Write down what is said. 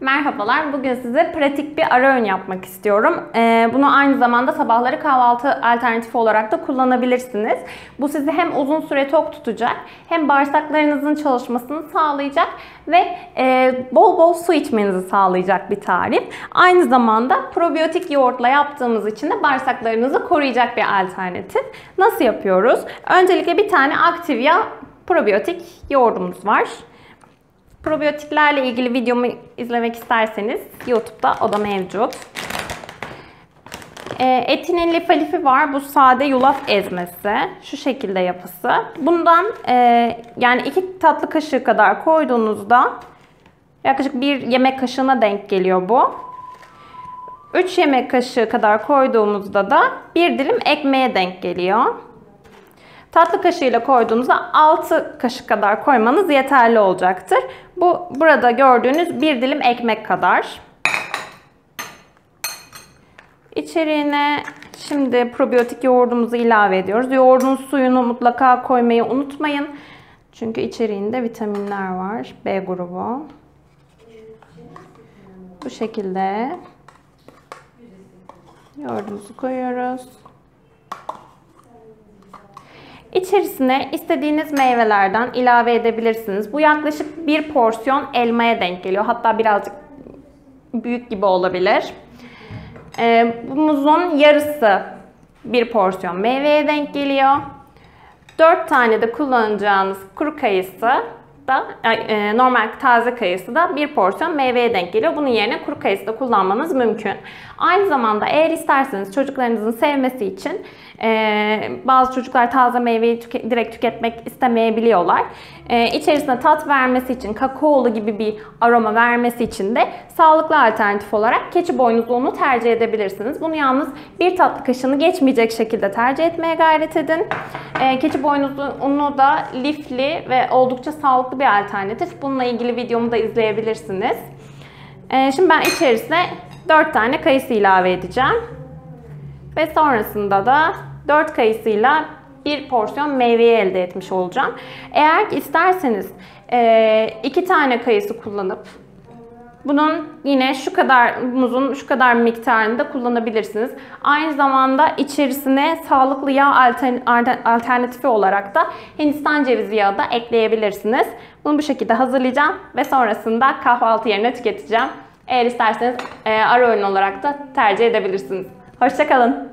Merhabalar. Bugün size pratik bir ara öğün yapmak istiyorum. Ee, bunu aynı zamanda sabahları kahvaltı alternatifi olarak da kullanabilirsiniz. Bu sizi hem uzun süre tok tutacak, hem bağırsaklarınızın çalışmasını sağlayacak ve e, bol bol su içmenizi sağlayacak bir tarif. Aynı zamanda probiyotik yoğurtla yaptığımız için de bağırsaklarınızı koruyacak bir alternatif. Nasıl yapıyoruz? Öncelikle bir tane Activia probiyotik yoğurdumuz var. Probiyotiklerle ilgili videomu izlemek isterseniz YouTube'da o da mevcut. E, etinin lifa lifi var. Bu sade yulaf ezmesi. Şu şekilde yapısı. Bundan e, yani iki tatlı kaşığı kadar koyduğunuzda yaklaşık bir yemek kaşığına denk geliyor bu. 3 yemek kaşığı kadar koyduğumuzda da bir dilim ekmeğe denk geliyor. Tatlı kaşığıyla koyduğunuzda 6 kaşık kadar koymanız yeterli olacaktır. Bu burada gördüğünüz bir dilim ekmek kadar. İçeriğine şimdi probiyotik yoğurdumuzu ilave ediyoruz. Yoğurdun suyunu mutlaka koymayı unutmayın. Çünkü içeriğinde vitaminler var. B grubu. Bu şekilde yoğurdumuzu koyuyoruz. İçerisine istediğiniz meyvelerden ilave edebilirsiniz. Bu yaklaşık bir porsiyon elmaya denk geliyor. Hatta birazcık büyük gibi olabilir. Bu muzun yarısı bir porsiyon meyveye denk geliyor. 4 tane de kullanacağınız kuru kayısı da e, normal taze kayısı da bir porsiyon meyveye denk geliyor. Bunun yerine kuru kayısı da kullanmanız mümkün. Aynı zamanda eğer isterseniz çocuklarınızın sevmesi için e, bazı çocuklar taze meyveyi tüke, direkt tüketmek istemeyebiliyorlar. E, içerisine tat vermesi için, kakaolu gibi bir aroma vermesi için de sağlıklı alternatif olarak keçi boynuzlu unu tercih edebilirsiniz. Bunu yalnız bir tatlı kaşığını geçmeyecek şekilde tercih etmeye gayret edin. E, keçi boynuzlu unu da lifli ve oldukça sağlıklı bir alternatif. Bununla ilgili videomu da izleyebilirsiniz. E, şimdi ben içerisine 4 tane kayısı ilave edeceğim. Ve sonrasında da 4 kayısıyla bir porsiyon meyveyi elde etmiş olacağım. Eğer isterseniz 2 tane kayısı kullanıp bunun yine şu kadar muzun şu kadar miktarında kullanabilirsiniz. Aynı zamanda içerisine sağlıklı yağ alternatifi olarak da Hindistan cevizi yağı da ekleyebilirsiniz. Bunu bu şekilde hazırlayacağım ve sonrasında kahvaltı yerine tüketeceğim. Eğer isterseniz ara öğün olarak da tercih edebilirsiniz. Hoşçakalın.